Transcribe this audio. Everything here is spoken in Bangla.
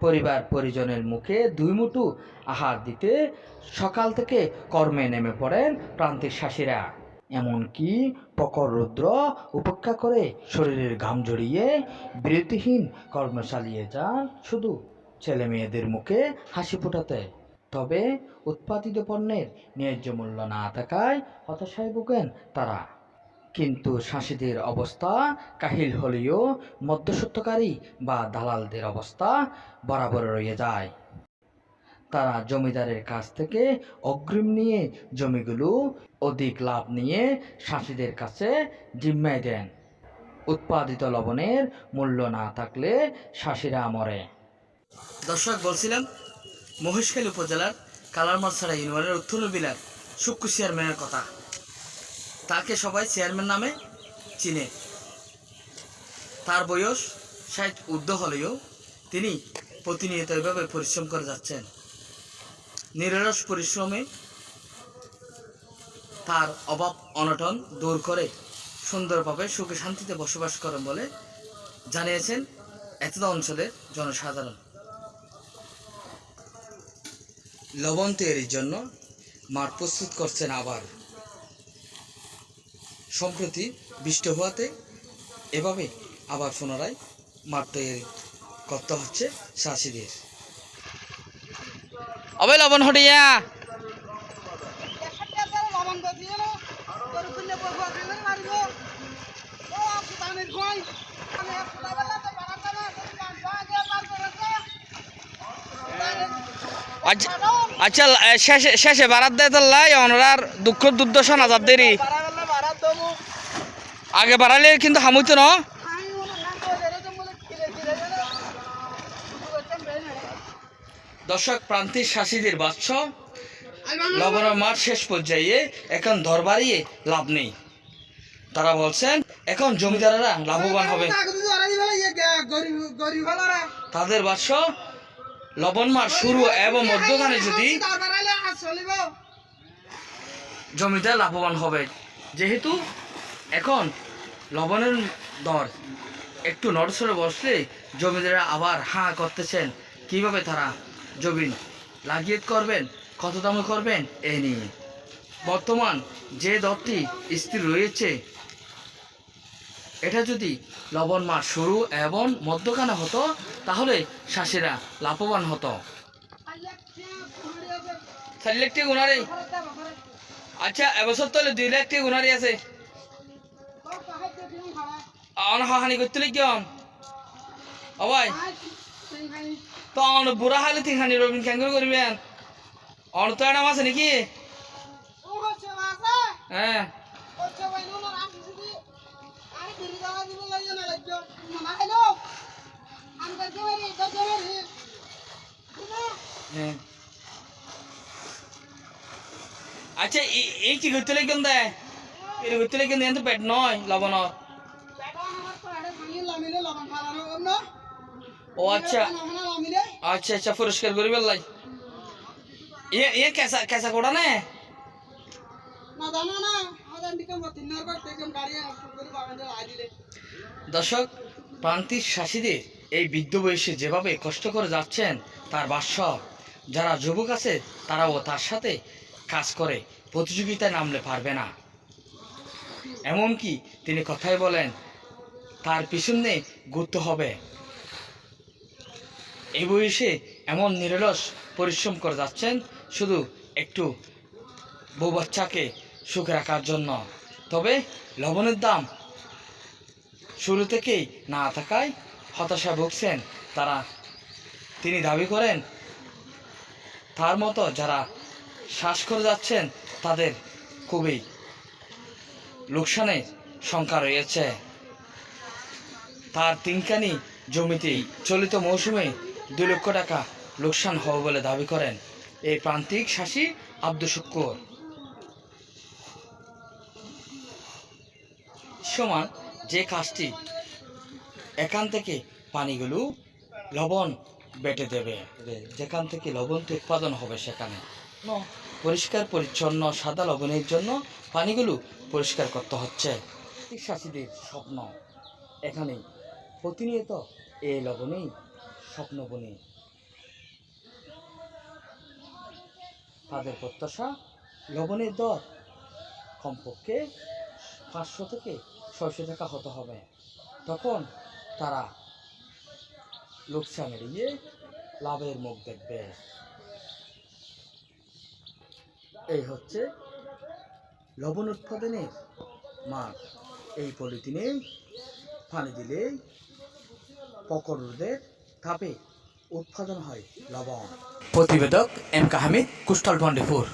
পরিবার পরিজনের মুখে দুই মুঠু আহার দিতে সকাল থেকে কর্মে নেমে পড়েন প্রান্তিক শাসীরা। এমনকি প্রখর রৌদ্র উপেক্ষা করে শরীরের ঘাম জড়িয়ে বিরতিহীন কর্ম চালিয়ে যান শুধু ছেলে মেয়েদের মুখে হাসি ফোটাতে। তবে উৎপাদিত পণ্যের ন্যায্য মূল্য না থাকায় হতাশায় ভোগেন তারা। কিন্তু শাসিদের অবস্থা, কাহিল হলেও মধ্যসত্ত্বকারী বা দালালদের অবস্থা বরাবর রয়ে যায়। তারা জমিদারের কাছ থেকে অগ্রিম নিয়ে জমিগুলো অধিক লাভ নিয়ে শাসিদের কাছে জিম্মায় দেন। উৎপাদিত লবণের মূল্য না থাকলে শাসিরা মরে। দর্শক, বলছিলাম, মহেশখালী উপজেলার কালারমাছড়া ইউনিয়নের উত্তর বিলার সুক্কু মেয়ের কথা। তাকে সবাই চেয়ারম্যান নামে চিনে। তার বয়স ষাট ঊর্ধ্ব হলেও তিনি প্রতিনিয়ত এভাবে পরিশ্রম করে যাচ্ছেন। নিরলস পরিশ্রমে তার অভাব অনটন দূর করে সুন্দরভাবে সুখে শান্তিতে বসবাস করেন বলে জানিয়েছেন এতদ অঞ্চলের জনসাধারণ। লবণ তৈরির জন্য মাঠ প্রস্তুত করছেন আবার। সম্প্রতি বৃষ্টি হওয়াতে এভাবে আবার পুনরায় মাঠ তৈরি করতে হচ্ছে চাষিদের। অবে হটিয়া। আচ্ছা আচ্ছা শেষে শেষে বারাত দেয় লাই, অনরার দুঃখ দুর্দশা না দেরি। আগে বাড়ালে কিন্তু হামুইতো না? দর্শক প্রান্তিক শাসীদের বাচ্চ লবণ মাঠ শেষ পর্যায়ে এখন ধর লাভ নেই। তারা বলছেন, এখন জমিদারেরা লাভবান হবে। তাদের বাচ্চ, লবণ মাঠ শুরু এবং মধ্যখানে যদি জমিদার লাভবান হবে। যেহেতু এখন লবণের দর। একটু নড়সড়ে বসলে জমিদাররা আবার হাঁ করতেছেন। কীভাবে তারা জমিন লাগিয়ে করবেন, কত দামে করবেন এই নিয়ে। বর্তমান যে দরটি স্থির রয়েছে, এটা যদি লবণ মাস শুরু এবং মধ্যখানে হতো, তাহলে চাষিরা লাভবান হতো। আচ্ছা এবছর তাহলে দুই লাখ টাকা গুণারি আছে। অন হানি করতে ও ভাই তো অন বুড়া হালে তিন হানি রবিন কেন করবেন অন তো একটা আছে নাকি? হ্যাঁ। হ্যাঁ। আচ্ছা এই- কি করতে লাগেন দেয় এই করতে লাগেন দেন তো পেট নয়, লবণ ও আচ্ছা। আচ্ছা আচ্ছা করি এ কেসা কেসা কোড়া নে? দর্শক প্রান্তিক শাসীদের এই বৃদ্ধ বয়সে যেভাবে কষ্ট করে যাচ্ছেন তার বাস্য যারা যুবক আছে তারাও তার সাথে কাজ করে প্রতিযোগিতায় নামলে পারবে না। এমনকি তিনি কথাই বলেন তার পিছনে গুরুত্ব হবে। এই বয়সে এমন নিরলস পরিশ্রম করে যাচ্ছেন শুধু একটু বউ বাচ্চাকে সুখে রাখার জন্য। তবে লবণের দাম শুরু থেকেই না থাকায় হতাশা ভুগছেন তারা। তিনি দাবি করেন, তার মতো যারা শ্বাস করে যাচ্ছেন তাদের খুবই লোকসানের সংখ্যা রয়েছে। তার তিনখানি জমিতেই চলিত মৌসুমে দুই লক্ষ টাকা লোকসান হবে বলে দাবি করেন এই প্রান্তিক শাসী আব্দুল শুক্কুর। সমান যে কাজটি এখান থেকে পানিগুলো লবণ বেটে দেবে, যেখান থেকে লবণ তো উৎপাদন হবে সেখানে। পরিষ্কার, পরিচ্ছন্ন, সাদা লবণের জন্য পানিগুলো পরিষ্কার করতে হচ্ছে। চাষিদের স্বপ্ন এখানে প্রতিনিয়ত এই লবণেই স্বপ্নবনী তাদের প্রত্যাশা, লবণের দর কমপক্ষে পাঁচশো থেকে ছয়শো টাকা হতে হবে। তখন তারা লোকসান এড়িয়ে লাভের মুখ দেখবে। এই হচ্ছে লবণ উৎপাদনের মাঠ। এই পলিথিনে পানি দিলেই পকড়দের তাপে উৎপাদন হয় লবণ। প্রতিবেদক এম কাহামিদ কুষ্টাল বন্ডিপুর